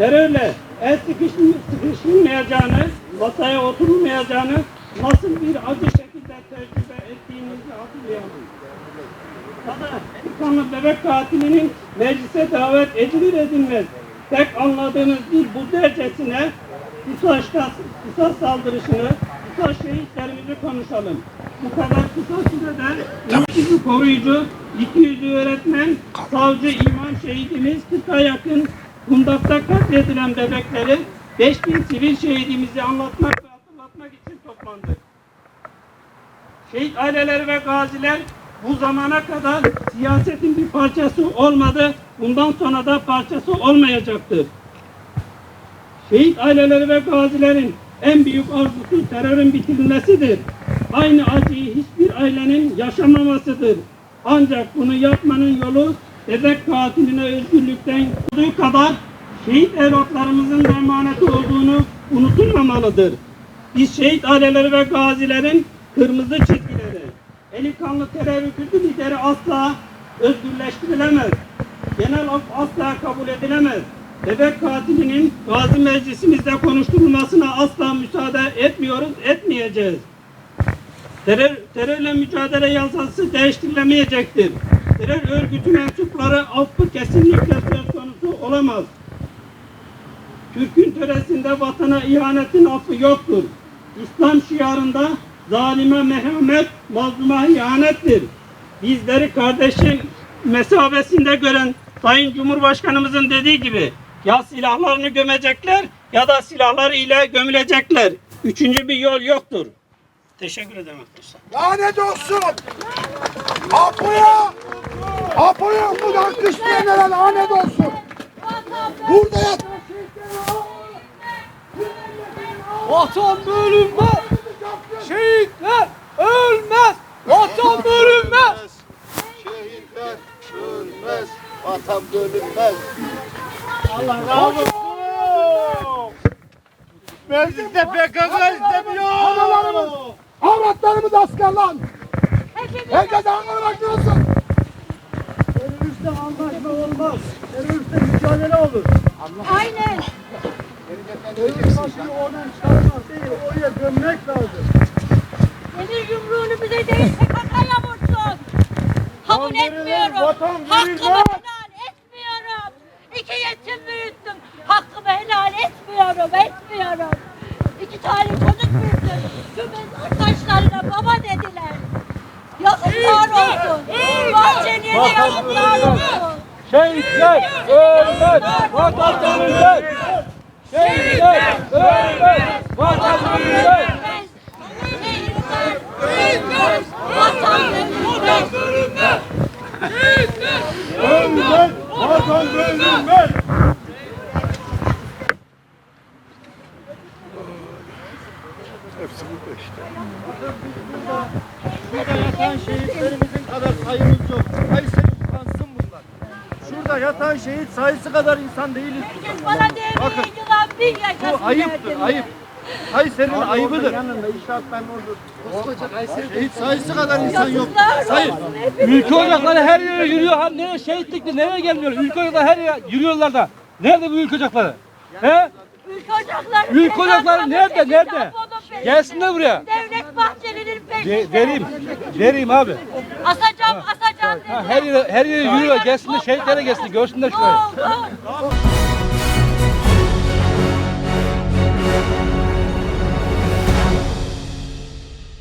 terörle el sıkışılmayacağını, masaya oturulmayacağını nasıl bir acı şekilde tecrübe ettiğinizi hatırlayalım. Sana kanlı bebek katilinin meclise davet edilir edilmez. Tek anladığınız dil bu dercesine kısa, kısa saldırışını, kısa şehitlerimizi konuşalım. Bu kadar kısa sürede ülkücü koruyucu, 200 öğretmen, savcı, imam şehidimiz, 40'a yakın kundakta katledilen bebekleri, 5000 sivil şehidimizi anlatmak ve hatırlatmak için toplandık. Şehit aileleri ve gaziler bu zamana kadar siyasetin bir parçası olmadı. Bundan sonra da parçası olmayacaktır. Şehit aileleri ve gazilerin en büyük arzusu terörün bitirilmesidir. Aynı acıyı hiçbir ailenin yaşamamasıdır. Ancak bunu yapmanın yolu bebek katiline özgürlükten olduğu kadar şehit evlatlarımızın da emaneti olduğunu unutulmamalıdır. Biz şehit aileleri ve gazilerin kırmızı çizgileri, eli kanlı terör örgütü lideri asla özgürleştirilemez. Genel af asla kabul edilemez. Bebek katilinin gazi meclisimizde konuşturulmasına asla müsaade etmiyoruz, etmeyeceğiz. Terör, terörle mücadele yasası değiştirilemeyecektir. Terör örgütü mensupları affı kesinlikle söz konusu olamaz. Türk'ün töresinde vatana ihanetin affı yoktur. İslam şiarında zalime merhamet, mazluma ihanettir. Bizleri kardeşin mesabesinde gören Sayın Cumhurbaşkanımızın dediği gibi ya silahlarını gömecekler ya da silahları ile gömülecekler. Üçüncü bir yol yoktur. Teşekkür ederim arkadaşlar. Lanet olsun! Apo'ya! Apo'ya buradan kışlayanlara lanet olsun! Burada yat! Vatan bölünmez. Şehitler ölmez. Vatan bölünmez. Şehitler ölmez, vatan bölünmez. Allah razı olsun. Mecliste PKK istemiyor. Analarımız, avratlarımız asker lan! Herkes Ankara bakıyorsun! Teröristle anlaşma olmaz. Teröristle mücadele olur. Aynen. Terörist başını oradan çıkartmak değil, oraya gömmek lazım. Demir yumruğunu bize değil PKK'ya vursun. Kabul etmiyorum. vatan Hakkımı helal etmiyorum. İki yetim büyüttüm. Hakkımı helal etmiyorum, etmiyorum. İki tane mezar taşlarına baba dediler. Yazıklar olsun. Bahçeli'ye de yazıklar olsun. Şehitler ölmez. Vatan bölünmez. Şehitler ölmez. Vatan bölünmez. Ölmez. Vatan bölünmez. Şurada yatan şehitlerimizin kadar sayımız yok. Kayseri utansın bunlar. Şurada yatan şehit sayısı kadar insan değiliz. Bana Bakın, demeyin yılan bir yaşasın Bu ayıptır, ayıp. Kayseri'nin ayıbıdır. Şehit sayısı kadar insan yok. Sayın. Ülke ocakları her yere yürüyor. Ha, nereye şehitlikte nereye gelmiyor? Ülke ocakları her yere yürüyorlar da. Nerede bu ülke ocakları? He? Ülke ocakları. Ülke ocakları nerede? Nerede? Apo'nun peşinde. Gelsinler buraya. Devlet Bahçeli'nin De, peşinde. vereyim. Vereyim abi. Asacağım, asacağım. Ha, her yere her yere yürüyorlar. Gelsinler şehitlere gelsinler. Görsünler şurayı. oldu?